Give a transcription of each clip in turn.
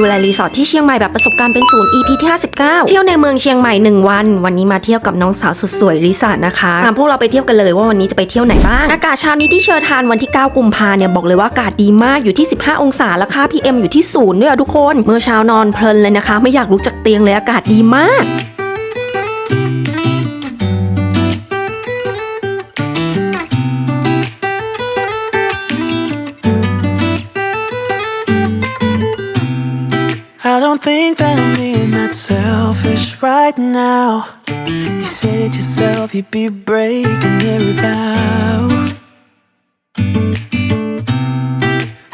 ดูแลรีสอร์ทที่เชียงใหม่แบบประสบการณ์เป็นศูนย์ EP ที่ 59 เที่ยวในเมืองเชียงใหม่ 1 วัน วันนี้มาเที่ยวกับน้องสาวสุดสวยริสานะคะตามพวกเราไปเที่ยวกันเลยว่าวันนี้จะไปเที่ยวไหนบ้าง อากาศเช้านี้ที่เชอทานวันที่ 9 กุมภาเนี่ยบอกเลยว่าอากาศดีมากอยู่ที่ 15 องศาแล้วค่า PM อยู่ที่ศูนย์ด้วยอะทุกคน เมื่อเช้านอนเพลินเลยนะคะ ไม่อยากลุกจากเตียงเลยอากาศดีมาก I don't think that I'm being that selfish right now. You said yourself you'd be breaking every vow.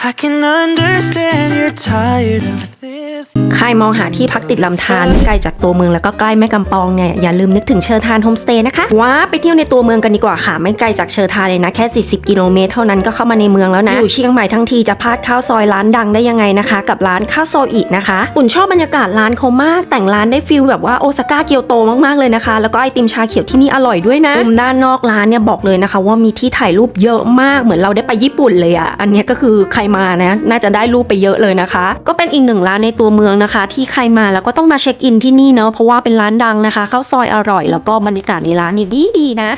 I can understand you're tired of this. ใครมองหาที่พักติดลำธารไกลจากตัวเมืองแล้วก็ใกล้แม่กำปองเนี่ยอย่าลืมนึกถึงเชอร์ทานโฮมสเตย์นะคะว้าไปเที่ยวในตัวเมืองกันดีกว่าค่ะ ไม่ไกลจากเชอร์ทานเลยนะแค่ 40 กิโลเมตรเท่านั้นก็เข้ามาในเมืองแล้วนะอยู่เชียงใหม่ทั้งทีจะพลาดข้าวซอยร้านดังได้ยังไงนะคะ กับร้านข้าวซอยอีกนะคะอุ่นชอบบรรยากาศร้านเขามาก แต่งร้านได้ฟิลแบบว่าโอซาก้าเกียวโตมากๆเลยนะคะ แล้วก็ไอติมชาเขียวที่นี่อร่อยด้วยนะมุมด้านนอกร้านเนี่ยบอกเลยนะคะ ว่ามีที่ถ่ายรูปเยอะมากเหมือนเราได้ไปญี่ปุ่นเลยอะอันนี้ก็คือใครมานะ น่าจะได้รูปไปเยอะเลยนะคะ ก็เป็นอีกหนึ่งร้านในตัวเมืองนะคะ ที่ใครมาแล้วก็ต้องมาเช็คอินที่นี่เนาะเพราะว่าเป็นร้านดังนะคะข้าวซอยอร่อย แล้วก็บรรยากาศในร้านนี่ดีดีๆนะ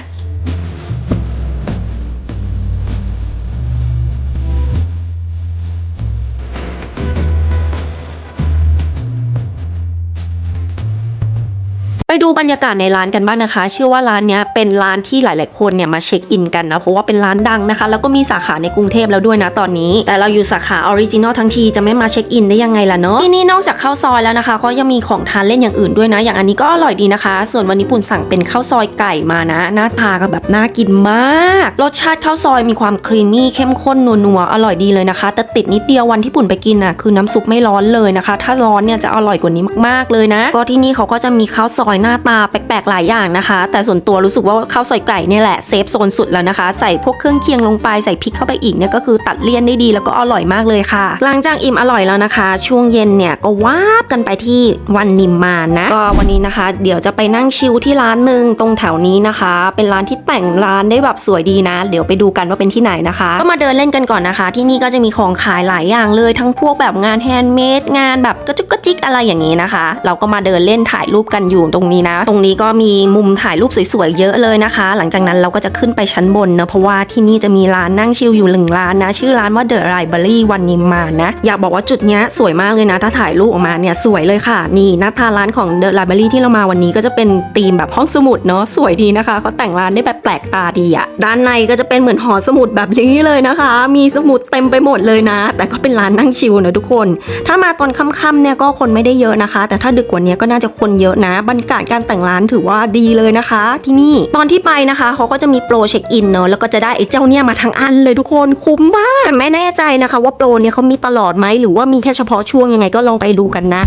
ไปดูบรรยากาศในร้านกันบ้างนะคะเชื่อว่าร้านเนี้ยเป็นร้านที่หลาย ๆ คนเนี่ยมาเช็คอินกันนะเพราะว่าเป็นร้านดังนะคะ แล้วก็มีสาขาในกรุงเทพแล้วด้วยนะตอนนี้ แต่เราอยู่สาขาออริจินอลทั้งทีจะไม่มาเช็คอินได้ยังไงล่ะเนาะที่นี่นอกจากข้าวซอยแล้วนะคะก็ยังมีของทานเล่นอย่างอื่นด้วยนะ อย่างอันนี้ก็อร่อยดีนะคะ ส่วนวันนี้ปุ่นสั่งเป็นข้าวซอยไก่มานะ หน้าทาก็แบบน่ากินมาก รสชาติข้าวซอยมีความครีมมี่เข้มข้นนัวๆอร่อยดีเลยนะคะ แต่ติดนิดเดียววันที่ปุ่นไปกินน่ะคือน้ำซุปไม่ร้อนเลยนะคะ ถ้าร้อนเนี่ยจะอร่อยกว่านี้มากๆเลยนะ ก็ที่นี่เขาก็จะมีข้าวซอยหน้าตาแปลกๆหลายอย่างนะคะ แต่ส่วนตัวรู้สึกว่าข้าวซอยไก่เนี่ยแหละเซฟโซนสุดแล้วนะคะ ใส่พวกเครื่องเคียงลงไปใส่พริกเข้าไปอีกเนี่ยก็คือตัดเลี่ยนได้ดีแล้วก็อร่อยมากเลยค่ะ หลังจากอิ่มอร่อยแล้วนะคะ ช่วงเย็นเนี่ยก็วาบกันไปที่วันนิมมานนะก็วันนี้นะคะ เดี๋ยวจะไปนั่งชิลที่ร้านหนึ่งตรงแถวนี้นะคะ เป็นร้านที่แต่งร้านได้แบบสวยดีนะ เดี๋ยวไปดูกันว่าเป็นที่ไหนนะคะ ก็มาเดินเล่นกันก่อนนะคะ ที่นี่ก็จะมีของขายหลายอย่างเลย ทั้งพวกแบบงานแฮนด์เมดงานแบบกระจุกกระจิกอะไรอย่างนี้นะคะ เราก็มาเดินเล่นถ่ายรูปกันอยู่ตรงนี้นะ ตรงนี้ก็มีมุมถ่ายรูปสวยๆเยอะเลยนะคะ หลังจากนั้นเราก็จะขึ้นไปชั้นบนเนะเพราะว่าที่นี่จะมีร้านนั่งชิลอยู่หนึ่งร้านนะ ชื่อร้านว่า The Library วันนิมมานนะอยากบอกว่าจุดนี้สวยมากเลยนะ ถ้าถ่ายรูปออกมาเนี่ยสวยเลยค่ะนี่หน้าตาร้านของ The Library ที่เรามาวันนี้ก็จะเป็นธีมแบบห้องสมุดเนาะสวยดีนะคะเขาแต่งร้านได้แบบแปลกตาดีอะด้านในก็จะเป็นเหมือนหอสมุดแบบนี้เลยนะคะ มีสมุดเต็มไปหมดเลยนะ แต่ก็เป็นร้านนั่งชิลนะทุกคน ถ้ามาตอนค่ำๆเนี่ยก็คนไม่ได้เยอะนะคะ แต่ถ้าดึกกว่านี้ก็น่าจะคนเยอะนะบรรยากาศการแต่งร้านถือว่าดีเลยนะคะ ที่นี่ตอนที่ไปนะคะเขาก็จะมีโปรเช็คอินเนอะแล้วก็จะได้ไอ้เจ้าเนี่ยมาทั้งอันเลยทุกคนคุ้มมากแต่ไม่แน่ใจนะคะ ว่าโปรเนี่ยเขามีตลอดไหมหรือว่ามีแค่เฉพาะช่วงยังไงก็ลองไปดูกันนะ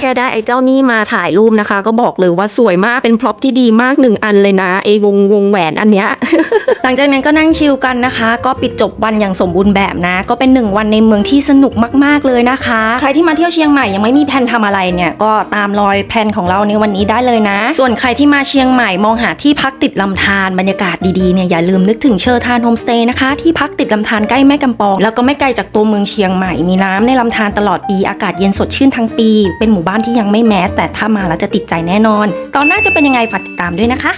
แค่ได้ไอ้เจ้านี่มาถ่ายรูปนะคะ ก็บอกเลยว่าสวยมากเป็นพร็อพที่ดีมากหนึ่งอันเลยนะไอ้วงวงแหวนอันเนี้ย หลังจากนั้นก็นั่งชิลกันนะคะ ก็ปิดจบวันอย่างสมบูรณ์แบบนะ ก็เป็นหนึ่งวันในเมืองที่สนุกมาก ๆ เลยนะคะ ใครที่มาเที่ยวเชียงใหม่ยังไม่มีแผนทำอะไรเนี่ยก็ตามรอยแผนของเราในวันนี้ได้เลยนะ ส่วนใครที่มาเชียงใหม่มองหาที่พักติดลำธารบรรยากาศดีๆเนี่ยอย่าลืมนึกถึงเชอร์ทานโฮมสเตย์นะคะที่พักติดลำธารใกล้แม่กำปอง แล้วก็ไม่ไกลจากตัวเมืองเชียงใหม่มีน้ำในลำธารตลอดปีอากาศเย็นสดชื่นทั้งปีเป็นหมู่บ้านที่ยังไม่แมสแต่ถ้ามาแล้วจะติดใจแน่นอน ตอนหน้าจะเป็นยังไงฝากติดตามด้วยนะคะ